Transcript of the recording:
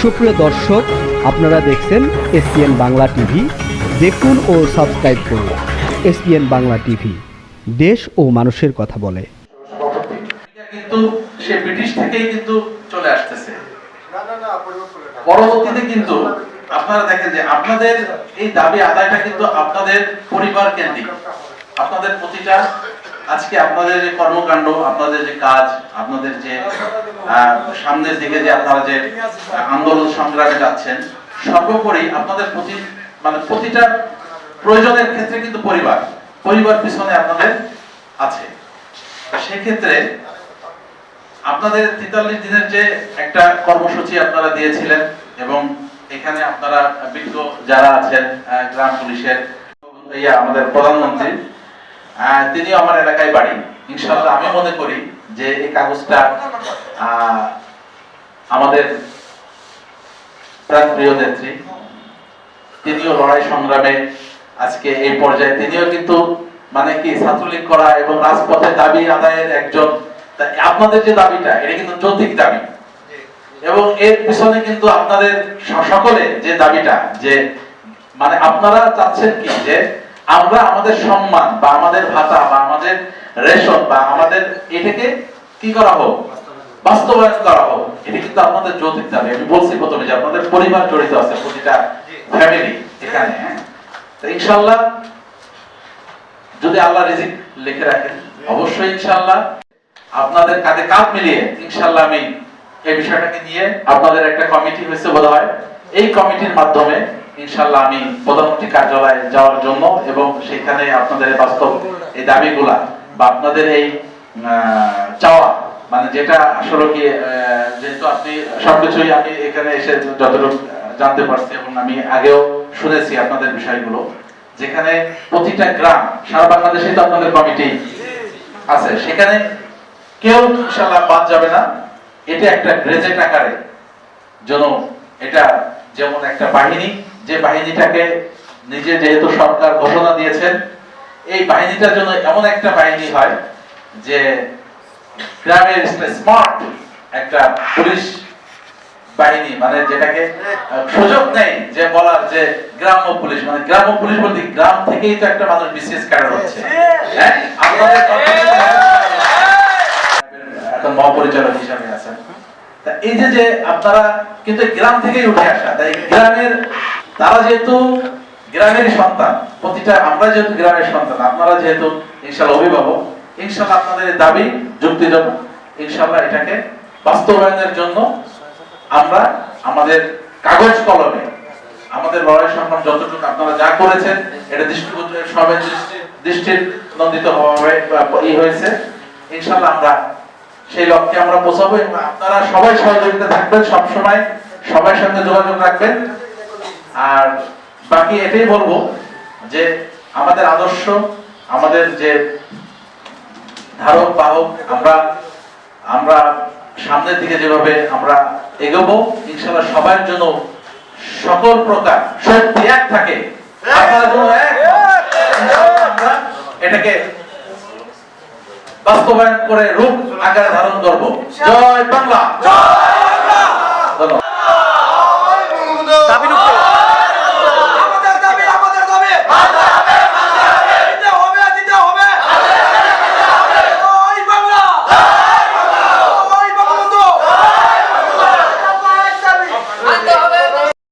সুপ্রিয় দর্শক, আপনারা দেখছেন এসপিএন বাংলা টিভি। দেখুন ও সাবস্ক্রাইব করুন এসপিএন বাংলা টিভি। দেশ ও মানুষের কথা বলে। কিন্তু সে ব্রিটিশ থেকেই কিন্তু চলে আসতেছে। পরবর্তীতে কিন্তু আপনারা দেখেন যে আপনাদের এই দাবি আদায়টা কিন্তু আপনাদের পরিবার কেন্দ্রিক। আপনাদের প্রতিটা আজকে আপনাদের যে কর্মকাণ্ড, আপনাদের যে কাজ, আপনাদের যে সামনের দিকে যে আপনারা যে আন্দোলন সংগ্রামে যাচ্ছেন, সর্বোপরি আপনাদের প্রতি মানে প্রতিটা প্রয়োজনের ক্ষেত্রে কিন্তু পরিবার পরিবার পিছনে আপনাদের আছে। সেক্ষেত্রে আপনাদের তেতাল্লিশ দিনের যে একটা কর্মসূচি আপনারা দিয়েছিলেন এবং এখানে আপনারা বিজ্ঞ যারা আছেন গ্রাম পুলিশের আমাদের প্রধানমন্ত্রী আহ, তিনিও আমার এলাকায় বাড়ি। ইনশাআল্লাহ আমি মনে করি যে এই কাগজটা আমাদের প্রাণ প্রিয় নেত্রী তিনিও লড়াই সংগ্রামে আজকে এই পর্যায়ে। তিনিও কিন্তু মানে কি ছাত্রলীগ করা এবং রাজপথে দাবি আদায়ের একজন আপনাদের যে দাবিটা এটা কিন্তু যৌতিক দাবি। এবং এর পিছনে কিন্তু আপনাদের সকলে যে দাবিটা যে মানে আপনারা চাচ্ছেন কি যে আমরা আমাদের সম্মান বা আমাদের ভাতা বা আমাদের রেশন বা আমাদের এটাকে কি করা হোক? বাস্তবায়ন করা হোক। এটা কিন্তু আপনাদের যৌতিক দাবি। আমি বলছি প্রথমে যে আপনাদের পরিবার জড়িত আছে প্রতিটা ফ্যামিলি এখানে হ্যাঁ? তো ইনশাআল্লাহ যদি আল্লাহ রিজিক লিখে রাখেন অবশ্যই ইনশাআল্লাহ আপনাদের কাঁধে কাঁধ মিলিয়ে ইনশাআল্লাহ আমি এই বিষয়টাকে নিয়ে আপনাদের একটা কমিটি হয়েছে বোধ হয় এই কমিটির মাধ্যমে ইনশাআল্লাহ আমি প্রধানমন্ত্রী কার্যালয়ে যাওয়ার জন্য এবং সেখানে আপনাদের বাস্তব এই দাবিগুলা বা আপনাদের এই চাওয়া মানে যেটা আসলে কি যেহেতু আপনি, সবকিছুই আমি এখানে এসে যতটুকু জানতে পারছি এবং আমি আগেও শুনেছি আপনাদের বিষয়গুলো, যেখানে প্রতিটা গ্রাম, সারা বাংলাদেশে তো আপনাদের কমিটি আছে, সেখানে কেউ ইনশাআল্লাহ বাদ যাবে না, এটা একটা গ্রেজেট আকারে যেন এটা যেমন একটা বাহিনী যে বাহিনীটাকে নিজে যেহেতু সরকার ঘোষণা দিয়েছেন এই বাহিনীটার জন্য এমন একটা বাহিনী হয় যে গ্রামের স্মার্ট একটা পুলিশ বাহিনী মানে যেটাকে সুযোগ নেই যে বলার যে গ্রাম্য পুলিশ মানে গ্রাম্য পুলিশ বলতে গ্রাম থেকেই তো একটা মানুষ বিসিএস ক্যাডার হচ্ছে। হ্যাঁ। এখন মহাপরিচালক হিসাবে আছেন। এই যে যে আপনারা কিন্তু গ্রাম থেকেই উঠে আসা তাই গ্রামের তারা যেহেতু গ্রামের সন্তান, প্রতিটা আমরা যেহেতু গ্রামের সন্তান, আপনারা যেহেতু ইনশাল্লাহ অভিভাবক, ইনশাল্লাহ আপনাদের দাবি যুক্তিজনক ইনশাল্লাহ এটাকে বাস্তবায়নের জন্য আমরা আমাদের কাগজ কলমে আমাদের লড়াই সংগ্রাম যতটুকু আপনারা যা করেছেন, এটা দৃষ্টিগোচর, সবাই দৃষ্টি দৃষ্টির নন্দিত হওয়া ই হয়েছে। ইনশাল্লাহ আমরা সেই লক্ষ্যে আমরা পৌঁছাবো এবং আপনারা সবাই সহযোগিতা থাকবেন সবসময়। সবার সঙ্গে যোগাযোগ রাখবেন। আর বাকি এটাই বলব যে আমাদের আদর্শ আমাদের যে ধারক বাহক আমরা আমরা সামনের দিকে যেভাবে আমরা এগোবো ইনশাল্লাহ সবার জন্য সকল প্রকার শক্তি এক থাকে। এটাকে বাস্তবায়ন করে রূপ আকারে ধারণ করব। জয় বাংলা। ধন্যবাদ।